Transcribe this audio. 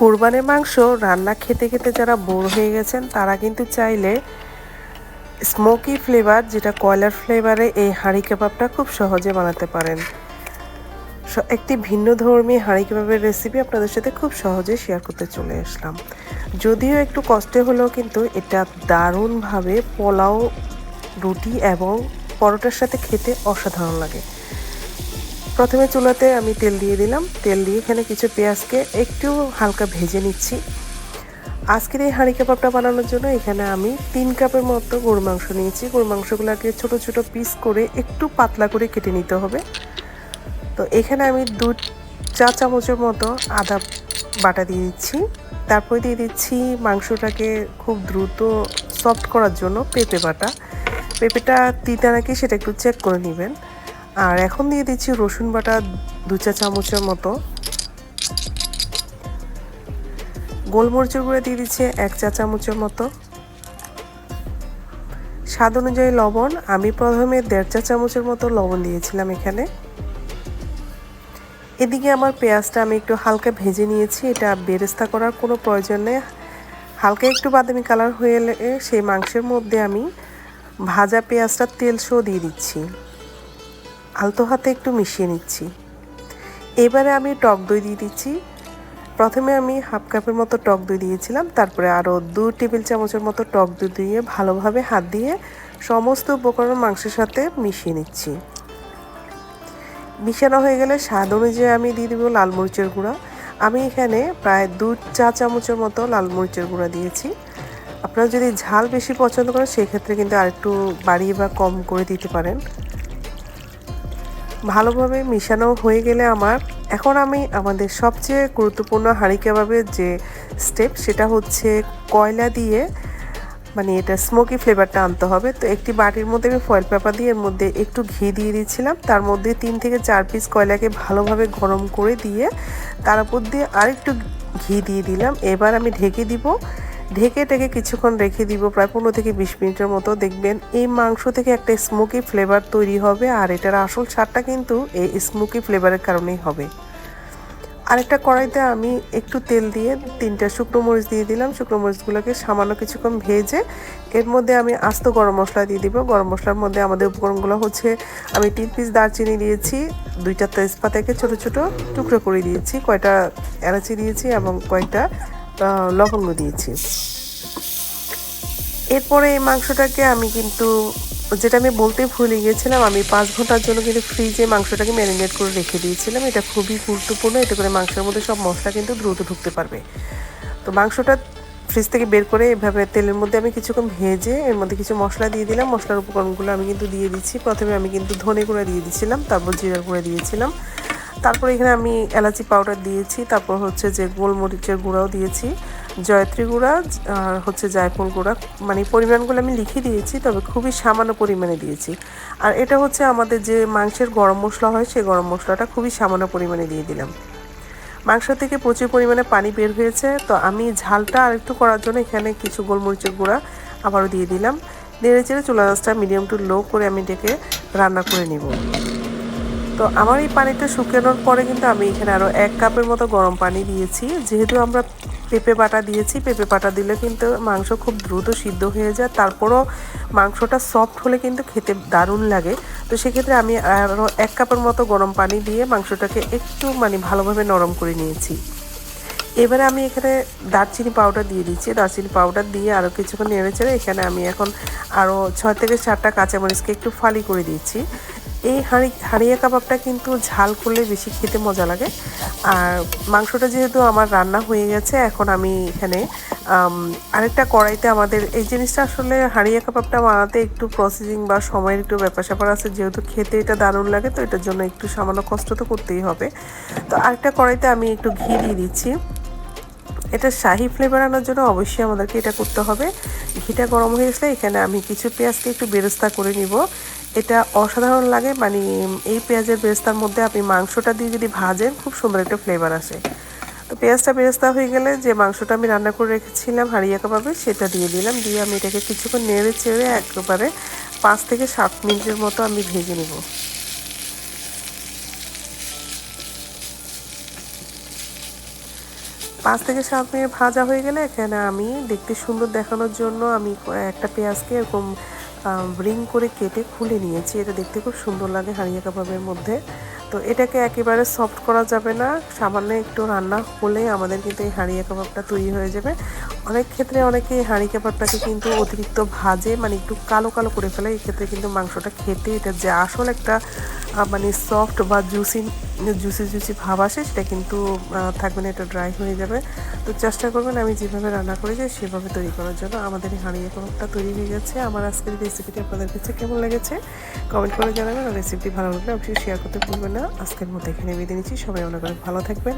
কোরবানের মাংস রান্না খেতে খেতে যারা বোর হয়ে গেছেন, তারা কিন্তু চাইলে স্মোকি ফ্লেভার যেটা কয়লার ফ্লেভারে এই হাঁড়ি কাবাবটা খুব সহজে বানাতে পারেন। একটি ভিন্ন ধর্মী হাঁড়ি কাবাবের রেসিপি আপনাদের সাথে খুব সহজে শেয়ার করতে চলে আসলাম। যদিও একটু কষ্টে হলেও কিন্তু এটা দারুণভাবে পোলাও, রুটি এবং পরোটার সাথে খেতে অসাধারণ লাগে। প্রথমে চুলাতে আমি তেল দিয়ে দিলাম। তেল দিয়ে এখানে কিছু পেঁয়াজকে একটু হালকা ভেজে নিচ্ছি। আজকের এই হাঁড়ি কাবাবটা বানানোর জন্য এখানে আমি তিন কাপের মতো গরু মাংস নিয়েছি। গরু মাংসগুলোকে ছোট ছোট পিস করে একটু পাতলা করে কেটে নিতে হবে। তো এখানে আমি দু, চা চামচের মতো আদা বাটা দিয়ে দিচ্ছি। তারপরে দিয়ে দিচ্ছি মাংসটাকে খুব দ্রুত সফট করার জন্য পেঁপে বাটা। পেঁপেটা তিতা নাকি সেটা একটু চেক করে নেবেন। আর এখন দিয়ে দিচ্ছি রসুন বাটা দু চা চামচের মতো। গোলমরিচের গুঁড়ো দিয়ে দিচ্ছে এক চা চামচের মতো। স্বাদ অনুযায়ী লবণ, আমি প্রথমে দেড় চা চামচের মতো লবণ দিয়েছিলাম এখানে। এদিকে আমার পেঁয়াজটা আমি একটু হালকা ভেজে নিয়েছি, এটা বেরেস্তা করার কোনো প্রয়োজন নেই। হালকা একটু বাদামি কালার হয়ে এলে সেই মাংসের মধ্যে আমি ভাজা পেঁয়াজটা তেল শো দিয়ে দিচ্ছি। আলতো হাতে একটু মিশিয়ে নিচ্ছি। এবারে আমি টক দই দিয়ে দিচ্ছি। প্রথমে আমি হাফ কাপের মতো টক দই দিয়েছিলাম, তারপরে আরও দু টেবিল চামচের মতো টক দই দিয়ে ভালোভাবে হাত দিয়ে সমস্ত উপকরণ মাংসের সাথে মিশিয়ে নিচ্ছি। মিশানো হয়ে গেলে স্বাদ অনুযায়ী আমি দিয়ে দেবো লাল মরিচের গুঁড়া। আমি এখানে প্রায় দু চা চামচের মতো লাল মরিচের গুঁড়া দিয়েছি। আপনারা যদি ঝাল বেশি পছন্দ করেন, সেক্ষেত্রে কিন্তু আরেকটু বাড়িয়ে বা কম করে দিতে পারেন। ভালোভাবে মিশানো হয়ে গেলে আমার এখন আমি আমাদের সবচেয়ে গুরুত্বপূর্ণ হাঁড়ি কাবাবের যে স্টেপ সেটা হচ্ছে কয়লা দিয়ে মানে এটা স্মোকি ফ্লেভারটা আনতে হবে। তো একটি বাটির মধ্যে আমি ফয়েল পেপার দিয়ে এর মধ্যে একটু ঘি দিয়ে দিয়েছিলাম। তার মধ্যে তিন থেকে চার পিস কয়লাকে ভালোভাবে গরম করে দিয়ে তার উপর দিয়ে আরেকটু ঘি দিয়ে দিলাম। এবার আমি ঢেকে দিব ঢেকে টেকে কিছুক্ষণ রেখে দিব প্রায় পনেরো থেকে বিশ মিনিটের মতো। দেখবেন এই মাংস থেকে একটা স্মোকি ফ্লেভার তৈরি হবে আর এটার আসল স্বাদটা কিন্তু এই স্মোকি ফ্লেভারের কারণেই হবে। আরেকটা কড়াইতে আমি একটু তেল দিয়ে তিনটা শুকনো মরিচ দিয়ে দিলাম। শুকনো মরিচগুলোকে সামান্য কিছুক্ষণ ভেজে এর মধ্যে আমি আস্ত গরম মশলা দিয়ে দিব। গরম মশলার মধ্যে আমাদের উপকরণগুলো হচ্ছে আমি তিন পিস দারচিনি দিয়েছি দুইটা তেজপাতাকে ছোট ছোট টুকরো করে দিয়েছি কয়টা এলাচি দিয়েছি এবং কয়েকটা আহ, লবঙ্গ দিয়েছি। এরপরে এই মাংসটাকে আমি কিন্তু, যেটা আমি বলতে ভুলে গিয়েছিলাম, আমি পাঁচ ঘণ্টার জন্য কিন্তু ফ্রিজে মাংসটাকে ম্যারিনেট করে রেখে দিয়েছিলাম। এটা খুবই গুরুত্বপূর্ণ, এতে করে মাংসের মধ্যে সব মশলা কিন্তু দ্রুত ঢুকতে পারবে। তো মাংসটা ফ্রিজ থেকে বের করে এভাবে তেলের মধ্যে আমি কিছুক্ষণ ভেজে, এর মধ্যে কিছু মশলা দিয়ে দিলাম। মশলার উপকরণগুলো আমি কিন্তু দিয়ে দিচ্ছি। প্রথমে আমি কিন্তু ধনে গুঁড়া দিয়ে দিয়েছিলাম তারপর জিরার গুঁড়া দিয়েছিলাম। তারপর এখানে আমি এলাচি পাউডার দিয়েছি, তারপর হচ্ছে যে গোলমরিচের গুঁড়াও দিয়েছি, জয়ত্রী গুঁড়া, আর হচ্ছে জায়ফল গুঁড়া মানে পরিমাণগুলো আমি লিখে দিয়েছি, তবে খুবই সামান্য পরিমাণে দিয়েছি। আর এটা হচ্ছে আমাদের যে মাংসের গরম মশলা হয়, সেই গরম মশলাটা খুবই সামান্য পরিমাণে দিয়ে দিলাম। মাংস থেকে প্রচুর পরিমাণে পানি বের হয়েছে, তো আমি ঝালটা আরেকটু করার জন্য এখানে কিছু গোলমরিচের গুঁড়া আবারও দিয়ে দিলাম। নেড়ে চেড়ে চুলা গাছটা মিডিয়াম টু লো করে আমি ডেকে রান্না করে নিব। তো আমার এই পানিটা শুকানোর পরে কিন্তু আমি এখানে আরও এক কাপের মতো গরম পানি দিয়েছি। যেহেতু আমরা পেঁপে বাটা দিয়েছি, পেঁপে বাটা দিলে কিন্তু মাংস খুব দ্রুত সিদ্ধ হয়ে যায়। তারপরও মাংসটা সফট হলে কিন্তু খেতে দারুণ লাগে। তো সেক্ষেত্রে আমি আরও এক কাপের মতো গরম পানি দিয়ে মাংসটাকে একটু মানে ভালোভাবে নরম করে নিয়েছি। এবারে আমি এখানে দারচিনি পাউডার দিয়ে দিচ্ছি। দারচিনি পাউডার দিয়ে আরও কিছুক্ষণ নেড়ে চেড়ে এখানে আমি এখন আরও ছয় থেকে চারটা কাঁচামরিচকে একটু ফালি করে দিচ্ছি। এই হাঁড়ি হাঁড়িয়া কাবাবটা কিন্তু ঝাল করলে বেশি খেতে মজা লাগে। আর মাংসটা যেহেতু আমার রান্না হয়ে গেছে, এখন আমি এখানে আরেকটা কড়াইতে আমাদের, এই জিনিসটা আসলে হাঁড়িয়া কাবাবটা বানাতে একটু প্রসেসিং বা সময়ের একটু ব্যাপার স্যাপার আছে। যেহেতু খেতে এটা দারুণ লাগে, তো এটার জন্য একটু সামান্য কষ্ট তো করতেই হবে। তো আরেকটা কড়াইতে আমি একটু ঘি দিয়ে দিচ্ছি। এটা শাহি ফ্লেভার আনার জন্য অবশ্যই আমাদেরকে এটা করতে হবে। ঘিটা গরম হয়ে গেলে এখানে আমি কিছু পেঁয়াজকে একটু বেরেস্তা করে নিব। এটা অসাধারণ লাগে মানে এই পেঁয়াজের বেরেস্তার মধ্যে আপনি মাংসটা দিয়ে যদি ভাজেন, খুব সুন্দর একটা ফ্লেভার আসে। তো পেঁয়াজটা বেরেস্তা হয়ে গেলে যে মাংসটা আমি রান্না করে রেখেছিলাম হারিয়া কাবাবে, সেটা দিয়ে দিলাম। দিয়ে আমি এটাকে কিছুক্ষণ নেড়ে চেড়ে একেবারে পাঁচ থেকে সাত মিনিটের মতো আমি ভেজে নেব। পাঁচ থেকে সাত মিনিট ভাজা হয়ে গেলে এখানে আমি দেখতে সুন্দর দেখানোর জন্য আমি একটা পেঁয়াজকে এরকম রিং করে কেটে খুলে নিয়েছি। এটা দেখতে খুব সুন্দর লাগে হাঁড়িয়া কাবাবের মধ্যে। তো এটাকে একেবারে সফট করা যাবে না। সামান্য একটু রান্না হলে আমাদের কিন্তু এই হাঁড়িয়া কাবাবটা তৈরি হয়ে যাবে। অনেক ক্ষেত্রে অনেকে এই হাঁড়ি কাবাবটাকে কিন্তু অতিরিক্ত ভাজে মানে একটু কালো কালো করে ফেলে। এক্ষেত্রে ক্ষেত্রে কিন্তু মাংসটা খেতে এটা যে আসল একটা মানে সফট বা জুসি জুসি জুসি ভাব আসে, সেটা কিন্তু থাকবে না, এটা ড্রাই হয়ে যাবে। তো চেষ্টা করবেন আমি যেভাবে রান্না করেছি সেভাবে তৈরি করার জন্য। আমাদের এই হাঁড়ি তৈরি হয়ে গেছে। আমার আজকের রেসিপিটি আপনাদের কাছে কেমন লেগেছে? কমেন্ট করে জানাবেন। আর রেসিপিটি ভালো লাগলে অবশ্যই শেয়ার করতে ভুলবেন না। আজকের মতো এখানে বেঁধে নিচ্ছি। সবাই অনেক অনেক ভালো থাকবেন।